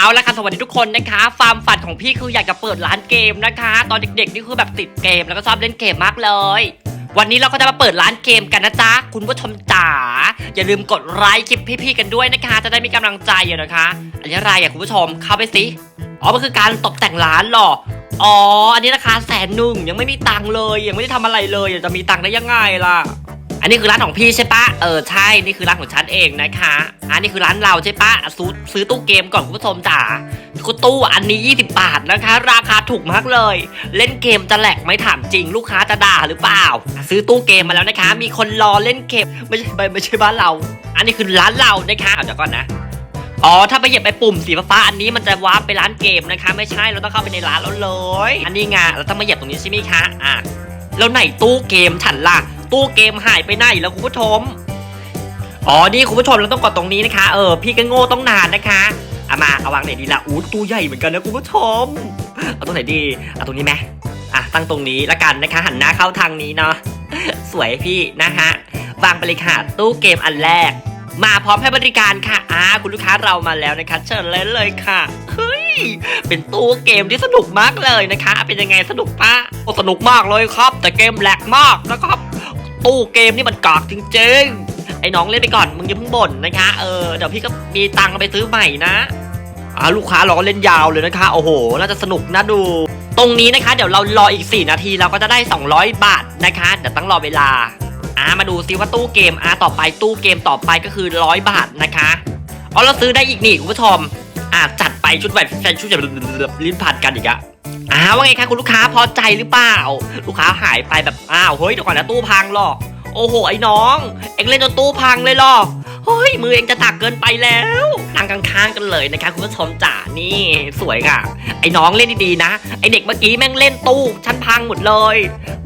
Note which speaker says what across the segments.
Speaker 1: เอาละค่ะสวัสดีทุกคนนะคะฟาร์มฝันของพี่คืออยากจะเปิดร้านเกมนะคะ ตอนเด็กๆนี่คือแบบติดเกมแล้วก็ชอบเล่นเกมมากเลย วันนี้เราก็จะมาเปิดร้านเกมกันนะจ๊ะคุณผู้ชมจ๋าอย่าลืมกดไลค์คลิปพี่ๆกันด้วยนะคะ จะได้มีกำลังใจอะนะคะอันนี้อะไรอะคุณผู้ชมเข้าไปสิอ๋อมันคือการตกแต่งร้านหรออ๋ออันนี้ราคาแสนหนึ่งยังไม่มีตังค์เลยยังไม่ได้ทำอะไรเลยจะมีตังค์ได้ยังไงล่ะ อันนี้คือร้านของพี่ใช่ปะเออใช่ นี่คือร้านของฉันเองนะคะ อันนี้คือร้านเราใช่ปะซื้อซื้อตู้เกมก่อนคุณผู้ชมจ๋าคือตู้อันนี้ 20 บาทนะคะ ราคาถูกมากเลย เล่นเกมจะแหลกไหม่ถามจริง ลูกค้าจะด่าหรือเปล่า ซื้อตู้เกมมาแล้วนะคะ มีคนรอเล่นเกมไม่ใช่ไม่ไม่ใช่บ้านเรา อันนี้คือร้านเรานะคะเดี๋ยวก่อนนะอ๋อ ถ้าไปเหยียบไปปุ่มสีฟ้าอันนี้มันจะวาร์ปไปร้านเกมนะคะ ไม่ใช่เราต้องเข้าไปในร้านแล้วเลย อันนี้ไงเราต้องมาเหยียบตรงนี้ใช่ไหมคะอะแล้วไหนตู้เกมฉันล่ะ ตู้เกมหายไปไหนแล้วคุณผู้ชม อ๋อ นี่คุณผู้ชมเราต้องกดตรงนี้นะคะ เออ พี่ก็โง่ต้องนานนะคะเอามาเอาวางไหนดีล่ะอู้ตู้ใหญ่เหมือนกันนะคุณผู้ชม เอาตรงไหนดี เอาตรงนี้ไหมอะ ตั้งตรงนี้ละกันนะคะ หันหน้าเข้าทางนี้เนาะ สวยพี่นะฮะ วางไปเลยค่ะ ตู้เกมอันแรก มาพร้อมให้บริการค่ะ อ่า คุณลูกค้าเรามาแล้วนะคะ เชิญเลยเลยค่ะเฮ้ยเป็นตู้เกมที่สนุกมากเลยนะคะ เป็นยังไงสนุกปะสนุกมากเลยครับ แต่เกมแหลกมากนะครับ ตู้เกมนี่มันกากจริงๆ ไอ้น้องเล่นไปก่อนมึงอย่าเพิ่งบ่นนะคะ เออเดี๋ยวพี่ก็มีตังค์ไปซื้อใหม่นะอ่าลูกค้าเราก็เล่นยาวเลยนะคะ โอ้โห น่าจะสนุกน่าดู ตรงนี้นะคะ เดี๋ยวเรารออีก 4 นาทีเราก็จะได้ 200 บาทนะคะ เดี๋ยวต้องรอเวลาอ่ามาดูซิว่าตู้เกมอ่าต่อไปตู้เกมต่อไปก็คือ 100 บาทนะคะอ๋อเราซื้อได้อีกนี่คุณผู้ชมอ่าจัดไปชุดแบบแฟนชุดแบบลิ้นพันกันอีกอะ อ่าวว่าไงคะคุณลูกค้าพอใจหรือเปล่า ลูกค้าหายไปแบบอ้าวเฮ้ยเดี๋ยวก่อนนะตู้พังหรอกโอ้โหไอ้น้อง เอ็งเล่นจนตู้พังเลยหรอกเฮ้ยมือเอ็งจะตักเกินไปแล้วนั่งข้างๆกันเลยนะคะคุณผู้ชมจ๋านี่ สวยค่ะ ไอ้น้องเล่นดีๆนะไอ้เด็กเมื่อกี้แม่งเล่นตู้ชั้นพังหมดเลย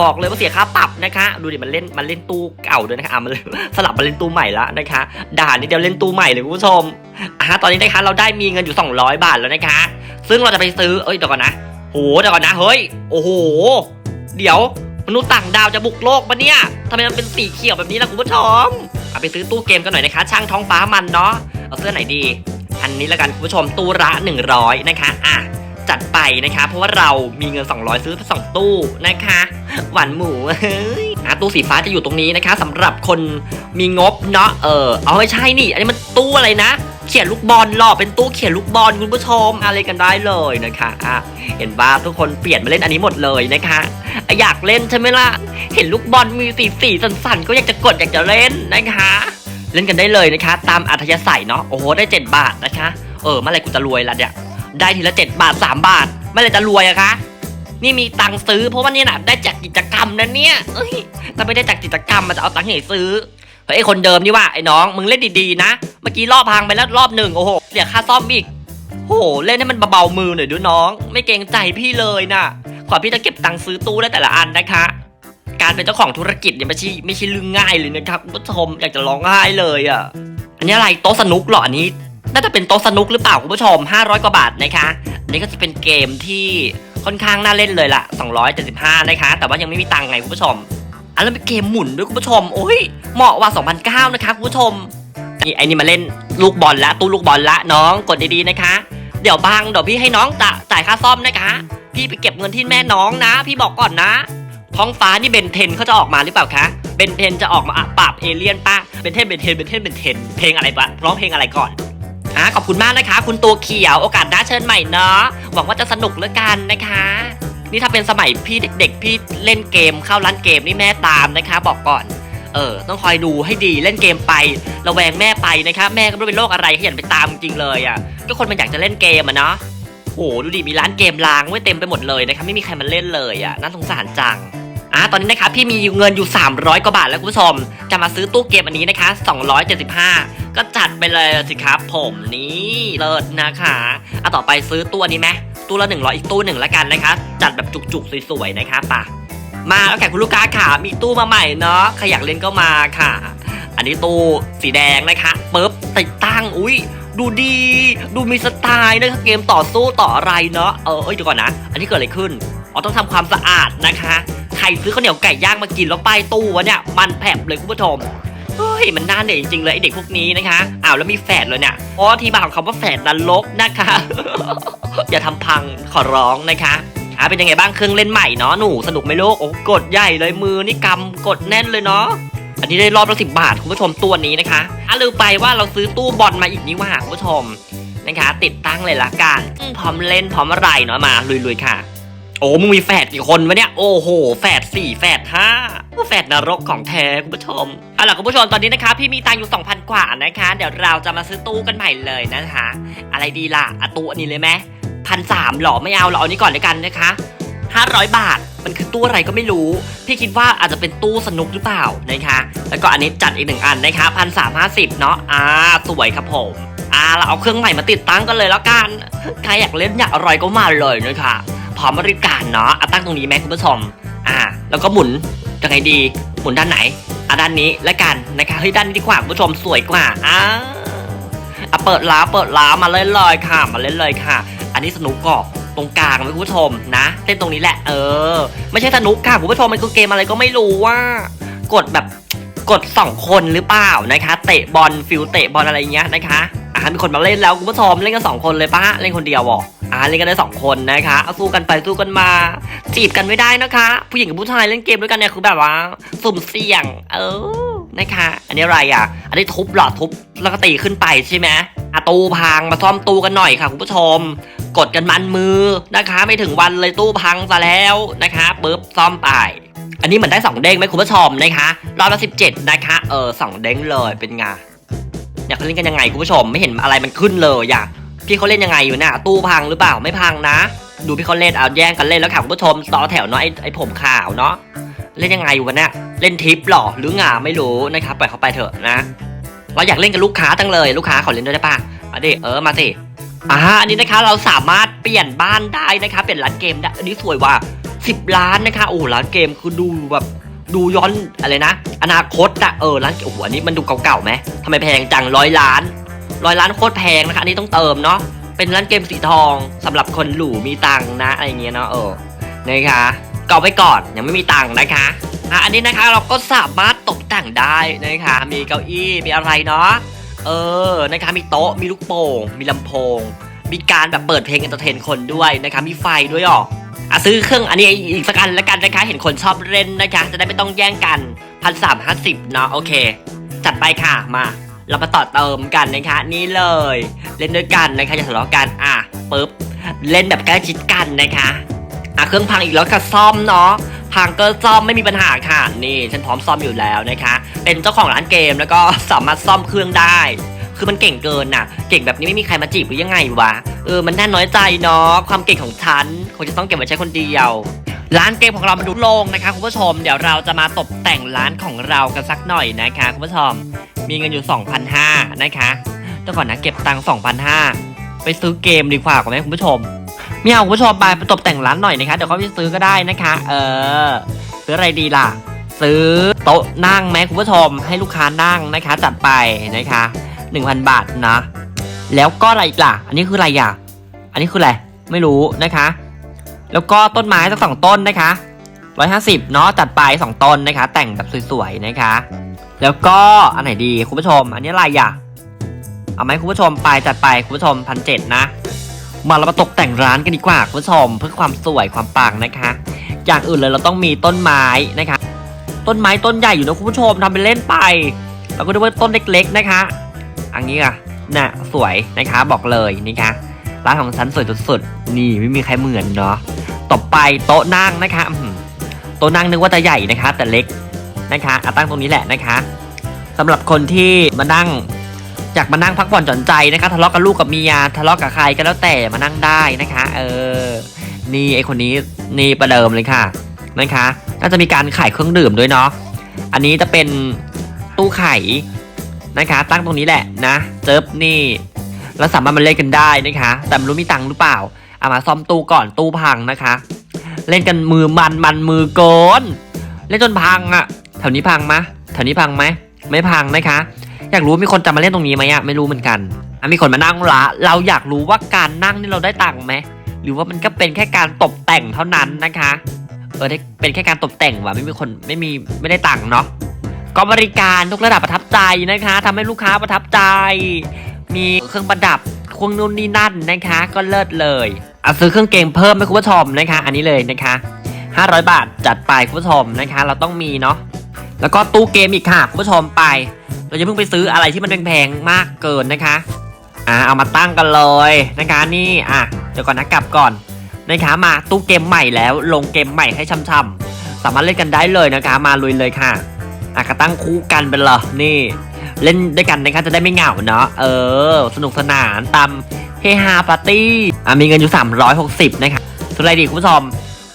Speaker 1: บอกเลยว่าเสียค่าปรับนะคะ ดูดิมันเล่นมันเล่นตู้เก่าด้วยนะคะอะมันสลับมาเล่นตู้ใหม่ละนะคะด่านี่เดียวเล่นตู้ใหม่เลยคุณผู้ชมอะตอนนี้นะคะเราได้มีเงินอยู่ 200 บาทแล้วนะคะ ซึ่งเราจะไปซื้อเอ้ยเดี๋ยวก่อนนะ โหเดี๋ยวก่อนนะเฮ้ย โอ้โห เดี๋ยวมนุษย์ต่างดาวจะบุกโลกปะเนี่ยทำไมมันเป็นสีเขียวแบบนี้ล่ะคุณผู้ชมเอาไปซื้อตู้เกมกันหน่อยนะคะ ช่างท้องฟ้ามันเนาะเอาเสื้อไหนดี อันนี้ละกันคุณผู้ชมตู้ละ100 นะคะอะจัดไปนะคะ เพราะว่าเรามีเงิน 200 ซื้อสองตู้นะคะ หวานหมูเฮ้ยอะตู้สีฟ้าจะอยู่ตรงนี้นะคะสำหรับคนมีงบเนาะเออเอาไม่ใช่นี่ อันนี้มันตู้อะไรนะ เขียนลูกบอลหรอเป็นตู้เขียนลูกบอลคุณผู้ชมอะไรกันได้เลยนะคะอะเห็นว่าทุกคนเปลี่ยนมาเล่นอันนี้หมดเลยนะคะอยากเล่นใช่ไหมล่ะเห็นลูกบอลมีสีสีสันๆก็อยากจะกดอยากจะเล่นนะคะ เล่นกันได้เลยนะคะ ตามอัธยาศัยเนาะโอ้โหได้ 7 บาทนะคะ เออเมื่อไรกูจะรวยล่ะเนี่ยได้ทีละ 7 บาท 3 บาทเมื่อไรจะรวยอะคะนี่มีตังค์ซื้อเพราะว่านี่น่ะได้จากกิจกรรมนะเนี่ยเอ้ยถ้าไม่ได้จากกิจกรรมมันจะเอาตังค์ไหนซื้อเฮ้ยคนเดิมนี่ว่าไอ้น้องมึงเล่นดีๆนะ เมื่อกี้รอบพังไปแล้วรอบหนึ่งโอ้โหเสียค่าซ่อมอีกโอ้โหเล่นให้มันเบาๆมือหน่อยด้วยน้อง ไม่เกรงใจพี่เลยนะกว่าพี่จะเก็บตังค์ซื้อตู้ได้แต่ละอันนะคะ การเป็นเจ้าของธุรกิจเนี่ยไม่ใช่ไม่ใช่เรื่องง่ายเลยนะครับคุณผู้ชมอยากจะร้องไห้เลยอะอันนี้อะไรโต๊ะสนุกเหรออันนี้น่าจะเป็นโต๊ะสนุกหรือเปล่าคุณผู้ชม 500 กว่าบาทนะคะ อันนี้ก็จะเป็นเกมที่ค่อนข้างน่าเล่นเลยล่ะ 275 นะคะ แต่ว่ายังไม่มีตังค์ไงคุณผู้ชม อันนั้นเป็นเกมหมุนด้วยคุณผู้ชม โอ้ย เหมาะว่า 2009 นะคะคุณผู้ชม นี่ไอ้นี่มาเล่นลูกบอลละตู้ลูกบอลละน้องกดดีๆนะคะ เดี๋ยวบางเดี๋ยวพี่ให้น้องจ่ายค่าซ่อมนะคะ พี่ไปเก็บเงินที่แม่น้องนะ พี่บอกก่อนนะ ท้องฟ้านี่เบนเทนเขาจะออกมาหรือเปล่าคะเบนเทนจะออกมาอะปราบเอเลี่ยนป้าเบนเทนเบนเทนเบนเทนเบนเทนเพลงอะไรปะร้องเพลงอะไรก่อนอะขอบคุณมากนะคะ คุณตัวเขียวโอกาสหน้าเชิญใหม่เนาะหวังว่าจะสนุกแล้วกันนะคะนี่ถ้าเป็นสมัยพี่เด็กๆพี่เล่นเกมเข้าร้านเกมนี่แม่ตามนะคะ บอกก่อน เออ ต้องคอยดูให้ดีเล่นเกมไประแวงแม่ไปนะคะแม่ก็ไม่รู้เป็นโรคอะไรขยันไปตามจริงเลยอะ ก็คนมันอยากจะเล่นเกมอะเนาะโอ้โหดูดิมีร้านเกมล้างไว้เต็มไปหมดเลยนะคะไม่มีใครมาเล่นเลยอะน่าสงสารจังอะตอนนี้นะคะพี่มีเงินอยู่ 300 กว่าบาทแล้วคุณผู้ชม จะมาซื้อตู้เกมอันนี้นะคะ 275 ก็จัดไปเลยสิครับผมนี่เลิศนะคะอะต่อไปซื้อตู้อันนี้ไหมตู้ละ100อีกตู้หนึ่งแล้วกันนะคะ จัดแบบจุกๆสวยๆนะคะป่ะ มาแล้วแขกคุณลูกค้าค่ะ มีตู้มาใหม่เนาะใครอยากเล่นก็มาค่ะ อันนี้ตู้สีแดงนะคะปึ๊บติดตั้งอุ้ยดูดี ดูมีสไตล์นะคะเกมต่อสู้ต่ออะไรเนาะเออเอ้ยเดี๋ยวก่อนนะ อันนี้เกิดอะไรขึ้นอ๋อต้องทำความสะอาดนะคะใครซื้อข้าวเหนียวไก่ย่างมากินแล้วป้ายตู้วะเนี่ยมันแผลบเลยคุณผู้ชมเฮ้ยมันน่าเหนื่อยจริงๆเลยไอเด็กพวกนี้นะคะอ้าวแล้วมีแฝดเลยเนี่ยอ๋อที่มาของคำว่าแฝดนรกนะคะ อย่าทำพังขอร้องนะคะ อ่าเป็นยังไงบ้างเครื่องเล่นใหม่เนาะหนูสนุกไหมลูกโอ้กดใหญ่เลยมือนี่กำกดแน่นเลยเนาะอันนี้ได้รอบละสิบบาทคุณผู้ชมตัวนี้นะคะอะลืมไปว่าเราซื้อตู้บอลมาอีกนี่ว่าคุณผู้ชมนะคะ ติดตั้งเลยละกันพร้อมเล่นพร้อมอะไรเนาะมาลุยๆค่ะ โอ้มึงมีแฝดกี่คนวะเนี่ยโอ้โหแฝดสี่แฝดห้าแฝดนรกของแท้คุณผู้ชมเอาล่ะคุณผู้ชมตอนนี้นะคะพี่มีตังค์อยู่ 2,000 กว่านะคะ เดี๋ยวเราจะมาซื้อตู้กันใหม่เลยนะคะ อะไรดีล่ะอะตู้อันนี้เลยไหม พันสามหรอไม่เอาเราเอาอันนี้ก่อนเลยกันนะคะ500 บาทมันคือตู้อะไรก็ไม่รู้ พี่คิดว่าอาจจะเป็นตู้สนุกหรือเปล่านะคะแล้วก็อันนี้จัดอีกหนึ่งอันนะคะพันสามห้าสิบเนาะอ่าสวยครับผมอ่าเราเอาเครื่องใหม่มาติดตั้งกันเลยแล้วกันใครอยากเล่นอยากอร่อยก็มาเลยนะคะพร้อมบริการเนาะอะตั้งตรงนี้ไหมคุณผู้ชมอ่า แล้วก็หมุนยังไงดีหมุนด้านไหนอะด้านนี้แล้วกันนะคะเฮ้ยด้านนี้ดีกว่าคุณผู้ชมสวยกว่าอ่าอะเปิดล้าเปิดล้ามาเล่นเลยค่ะมาเล่นเลยค่ะ นนี้สนุกกอกตรงกลางไหมคุณผู้ชมนะเล่นตรงนี้แหละ เออ ไม่ใช่สนุกค่ะคุณผู้ชมมันคือเกมอะไรก็ไม่รู้ว่ากดแบบกดสองคนหรือเปล่านะคะ เตะบอลฟิลเตะบอลอะไรเงี้ยนะคะอะมีคนมาเล่นแล้วคุณผู้ชมเล่นกันสองคนเลยปะเล่นคนเดียวเหรออ่าเล่นกันได้สองคนนะคะเอาสู้กันไปสู้กันมา จีบกันไม่ได้นะคะ ผู้หญิงกับผู้ชายเล่นเกมด้วยกันเนี่ยคือแบบว่า สุ่มเสี่ยง เออนะคะ อันนี้อะไรอะ อันนี้ทุบเหรอทุบแล้วก็ตีขึ้นไปใช่ไหม อะตู้พังมาซ่อมตู้กันหน่อยค่ะคุณผู้ชม กดกันมันมือนะคะ ไม่ถึงวันเลยตู้พังซะแล้วนะคะปึ๊บซ่อมไป อันนี้เหมือนได้สองเด้งไหมคุณผู้ชมนะคะรอบละสิบเจ็ดนะคะเออสองเด้งเลยเป็นไงอยากเขาเล่นกันยังไงคุณผู้ชมไม่เห็นอะไรมันขึ้นเลยอะพี่เขาเล่นยังไงอยู่น่ะตู้พังหรือเปล่าไม่พังนะ ดูพี่เขาเล่นเอาแย่งกันเล่นแล้วค่ะคุณผู้ชมต่อแถวเนาะไอ้ไอ้ผมขาวเนาะเล่นยังไงอยู่วะเนี่ยเล่นทิปหรอหรืองาไม่รู้นะครับปล่อยเขาไปเถอะนะ เราอยากเล่นกับลูกค้าตั้งเลยลูกค้าขอเล่นด้วยได้ปะมาดิเออมาสิอ่าอันนี้นะคะเราสามารถเปลี่ยนบ้านได้นะคะเปลี่ยนร้านเกมได้อันนี้สวยว่ะสิบล้านนะคะโอ้ร้านเกมคือดูแบบดูย้อนอะไรนะ อนาคตอะเออร้านโอ้โหอันนี้มันดูเก่าๆไหมทำไมแพงจังร้อยล้านร้อยล้านโคตรแพงนะคะอันนี้ต้องเติมเนาะเป็นร้านเกมสีทองสำหรับคนหรูมีตังนะอะไรเงี้ยเนาะเออนะคะเก็เอาไว้ก่อนยังไม่มีตังนะคะ อะอันนี้นะคะเราก็สามารถตกแต่งได้นะคะมีเก้าอี้มีอะไรเนาะเออนะคะมีโต๊ะมีลูกโป่งมีลำโพง มีการแบบเปิดเพลงเอนเตอร์เทนคนด้วยนะคะมีไฟด้วยอะอะซื้อเครื่องอันนี้อีกสักอันล้วกันนะคะ เห็นคนชอบเล่นนะคะ จะได้ไม่ต้องแย่งกันพันสามห้าสิบเนาะโอเค จัดไปค่ะมาเรามาต่อเติมกันนะคะ นี่เลย เล่นด้วยกันนะคะอย่าทะเลาะกันอะปึ๊บเล่นแบบใกล้ชิดกันนะคะอะเครื่องพังอีกแล้วค่ะซ่อมเนาะ พังเก็ซ่อมไม่มีปัญหาค่ะนี่ฉันพร้อมซ่อมอยู่แล้วนะคะ เป็นเจ้าของร้านเกมแล้วก็สามารถซ่อมเครื่องได้ คือมันเก่งเกินน่ะ เก่งแบบนี้ไม่มีใครมาจีบหรือยังไงวะเออมันน่าน้อยใจเนาะความเก่งของฉันคงจะต้องเก็บไว้ใช้คนเดียวร้านเกมของเรามาดูโลงนะคะคุณผู้ชมเดี๋ยวเราจะมาตกแต่งร้านของเรากันสักหน่อยนะคะคุณผู้ชมมีเงินอยู่ 2,500นะคะเดี๋ยวก่อนนะเก็บตังค์2,500ไปซื้อเกมดีกว่าไหมคุณผู้ชม ไม่เอาคุณผู้ชมไปตกแต่งร้านหน่อยนะคะ เดี๋ยวเขาไปซื้อก็ได้นะคะ เออ ซื้ออะไรดีล่ะ ซื้อโต๊ะนั่งไหมคุณผู้ชม ให้ลูกค้านั่งนะคะ จัดไปนะคะ1,000 บาทนะ แล้วก็อะไรอีกล่ะ อันนี้คืออะไรอะ อันนี้คืออะไร ไม่รู้นะคะ แล้วก็ต้นไม้สักสองต้นนะคะ150เนาะจัดไปสองต้นนะคะ แต่งแบบสวยๆนะคะ แล้วก็อันไหนดีคุณผู้ชม อันนี้อะไรอะ เอาไหมคุณผู้ชมไปจัดไปคุณผู้ชมพันเจ็ดนะ มาเรามาตกแต่งร้านกันดีกว่าคุณผู้ชมเพื่อความสวยความปังนะคะ อย่างอื่นเลยเราต้องมีต้นไม้นะคะ ต้นไม้ต้นใหญ่อยู่นะคุณผู้ชมทำเป็นเล่นไป เราก็ดูว่าต้นเล็ก ๆนะคะ อันนี้อะน่ะสวยนะคะบอกเลยนะคะร้านของฉันสวยสุดๆนี่ไม่มีใครเหมือนเนาะต่อไปโต๊ะนั่งนะคะโต๊ะนั่งนึกว่าจะใหญ่นะคะ แต่เล็กนะคะอะตั้งตรงนี้แหละนะคะสำหรับคนที่มานั่ง อยากมานั่งพักผ่อนหย่อนใจนะคะทะเลาะกับลูกกับเมียทะเลาะกับใครก็แล้วแต่มานั่งได้นะคะ เออ นี่ไอคนนี้นี่ประเดิมเลยค่ะนะคะน่าจะมีการขายเครื่องดื่มด้วยเนาะอันนี้จะเป็นตู้ไข่นะคะ ตั้งตรงนี้แหละนะเจิบนี่แล้วสามารถมาเล่นกันได้นะคะ แต่ไม่รู้มีตังค์หรือเปล่าเอามาซ่อมตู้ก่อนตู้พังนะคะ เล่นกันมือมันมันมือโกนเล่นจนพังอะแถวนี้พังมะแถวนี้พังไหมไม่พังนะคะ อยากรู้ว่ามีคนจะมาเล่นตรงนี้ไหมอะไม่รู้เหมือนกันอะมีคนมานั่งละ เราอยากรู้ว่าการนั่งนี่เราได้ตังค์ไหมหรือว่ามันก็เป็นแค่การตกแต่งเท่านั้นนะคะ เออได้เป็นแค่การตกแต่งว่ะไม่มีคนไม่มีไม่ได้ตังค์เนาะก็บริการทุกระดับประทับใจนะคะทำให้ลูกค้าประทับใจ มีเครื่องประดับควงนู่นนี่นั่นนะคะ ก็เลิศเลยเอาซื้อเครื่องเกมเพิ่มให้คุณผู้ชมนะคะ อันนี้เลยนะคะ 500 บาทจัดไปคุณผู้ชมนะคะ เราต้องมีเนาะแล้วก็ตู้เกมอีกค่ะคุณผู้ชมไป เราจะเพิ่งไปซื้ออะไรที่มันแพงๆมากเกินนะคะอ่าเอามาตั้งกันเลยนะคะนี่อะเดี๋ยวก่อนนะกลับก่อนนะคะมาตู้เกมใหม่แล้วลงเกมใหม่ให้ช่ำๆสามารถเล่นกันได้เลยนะคะ มาลุยเลยค่ะอะก็ตั้งคู่กันไปเลยนี่ เล่นด้วยกันนะคะจะได้ไม่เหงาเนาะเออ สนุกสนานตามเฮฮาปาร์ตี้อะมีเงินอยู่ 360 นะคะสุดไรดีคุณผู้ชม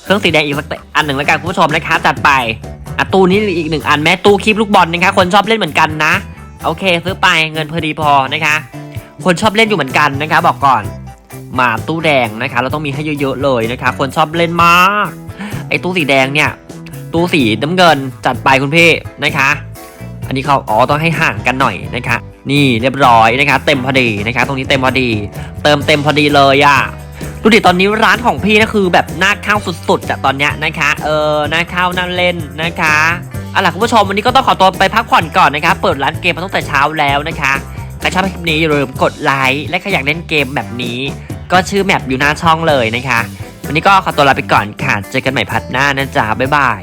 Speaker 1: เครื่องสีแดงอีกสักอันหนึ่งแล้วกันคุณผู้ชมนะคะจัดไป อะตู้นี้อีกหนึ่งอันแม่ตู้คีบลูกบอลนะคะคนชอบเล่นเหมือนกันนะ โอเคซื้อไปเงินพอดีพอนะคะ คนชอบเล่นอยู่เหมือนกันนะคะ บอกก่อน มาตู้แดงนะคะ เราต้องมีให้เยอะๆเลยนะคะ คนชอบเล่นมาก ไอ้ตู้สีแดงเนี่ย ตู้สีน้ำเงินจัดไปคุณพี่นะคะ อันนี้เขาอ๋อต้องให้ห่างกันหน่อยนะคะ นี่เรียบร้อยนะคะ เต็มพอดีนะคะ ตรงนี้เต็มพอดี เติมเต็มพอดีเลยอะ่ะ ดูดิตอนนี้ร้านของพี่นะคือแบบน่าเข้าสุดๆอะตอนเนี้ยนะคะ เออน่าเข้าน่าเล่นนะคะเอาล่ะคุณผู้ชมวันนี้ก็ต้องขอตัวไปพักผ่อนก่อนนะคะ เปิดร้านเกมมาตั้งแต่เช้าแล้วนะคะใครชอบคลิปนี้อย่าลืมกดไลค์และใครอยากเล่นเกมแบบนี้ ก็ชื่อแมปอยู่หน้าช่องเลยนะคะ วันนี้ก็ขอตัวลาไปก่อนค่ะเจอกันใหม่พัดหน้านะจ๊ะบ๊ายบาย